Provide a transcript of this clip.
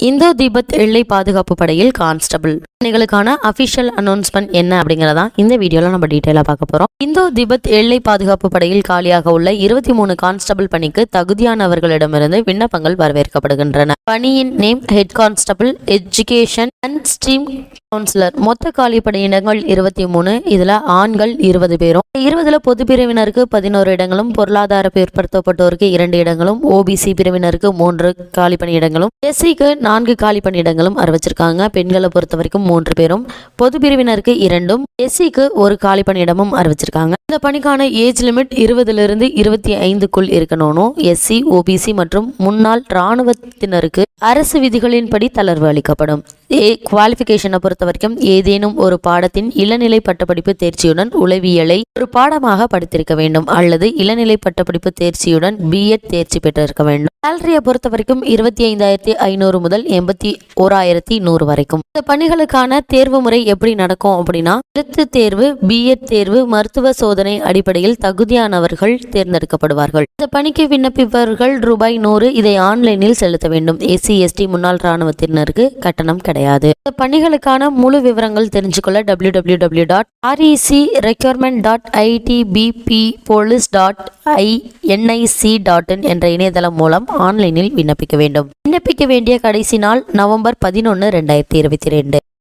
இந்தோ Tibet எல்லை பாதுகாப்பு படையில் கான்ஸ்டபிள். பணிகளுக்கான அபிஷியல் அனௌன்ஸ்மெண்ட் என்ன அப்படிங்கிறதா இந்த வீடியோல நம்ம டீட்டெயிலா பார்க்க போறோம். இந்தோ திபெத் எல்லை பாதுகாப்பு படையில் காலியாக உள்ள இருபத்தி மூணு கான்ஸ்டபிள் பணிக்கு தகுதியானவர்களிடமிருந்து விண்ணப்பங்கள் வரவேற்கப்படுகின்றன. பணியின் name head constable education and stream counsellor மொத்த காலிப்படை இடங்கள் இருபத்தி மூணு இதுல ஆண்கள் இருபது பேரும். இருபதுல பொது பிரிவினருக்கு பதினோரு இடங்களும் பொருளாதார பிற்படுத்தப்பட்டோருக்கு இரண்டு இடங்களும் ஓபிசி பிரிவினருக்கு மூன்று காலிப்பணி இடங்களும் எஸ்சிக்கு நான்கு காலிப்பணி இடங்களும் அறிவிச்சிருக்காங்க. பெண்களை பொறுத்த வரைக்கும் மூன்று பேரும். பொது பிரிவினருக்கு இரண்டும் எஸ்சிக்கு ஒரு காலிப்பணி இடமும் அறிவிச்சிருக்காங்க. இந்த பணிக்கான ஏஜ் லிமிட் இருபதுல இருந்து இருபத்தி ஐந்துக்குள் இருக்கணும் எஸ்சி ஓபிசி மற்றும் முன்னாள் இராணுவத்தினருக்கு அரசு விதிகளின்படி தளர்வு அளிக்கப்படும். ஏ குவாலிஃபிகேஷனை பொறுத்த வரைக்கும் ஏதேனும் ஒரு பாடத்தின் இளநிலை பட்டப்படிப்பு தேர்ச்சியுடன் உளவியலை ஒரு பாடமாக படித்திருக்க வேண்டும் அல்லது இளநிலை பட்டப்படிப்பு தேர்ச்சியுடன் பிஎட் தேர்ச்சி பெற்றிருக்க வேண்டும். சேலரியை பொறுத்த வரைக்கும் இருபத்தி ஐந்தாயிரத்தி ஐநூறு முதல் எண்பத்தி ஓராயிரத்தி நூறு வரைக்கும். இந்த பணிகளுக்கான தேர்வு முறை எப்படி நடக்கும் அப்படின்னா எழுத்து தேர்வு பிஎட் தேர்வு மருத்துவ சோதனை அடிப்படையில் தகுதியானவர்கள் தேர்ந்தெடுக்கப்படுவார்கள். இந்த பணிக்கு விண்ணப்பிப்பவர்கள் ரூபாய் நூறு இதை ஆன்லைனில் செலுத்த வேண்டும். ஏசி எஸ்டி முன்னாள் ராணுவத்தினருக்கு கட்டணம் கிடையாது. இந்த பணிகளுக்கான முழு விவரங்கள் தெரிஞ்சுக்கொள்ள W W W dot R E C recruitment dot ITBP police dot I NIC dot in என்ற இணையதளம் மூலம் ஆன்லைனில் விண்ணப்பிக்க வேண்டும். விண்ணப்பிக்க வேண்டிய கடைசி நாள் நவம்பர் பதினொன்று ரெண்டாயிரத்தி இருபத்தி ரெண்டு.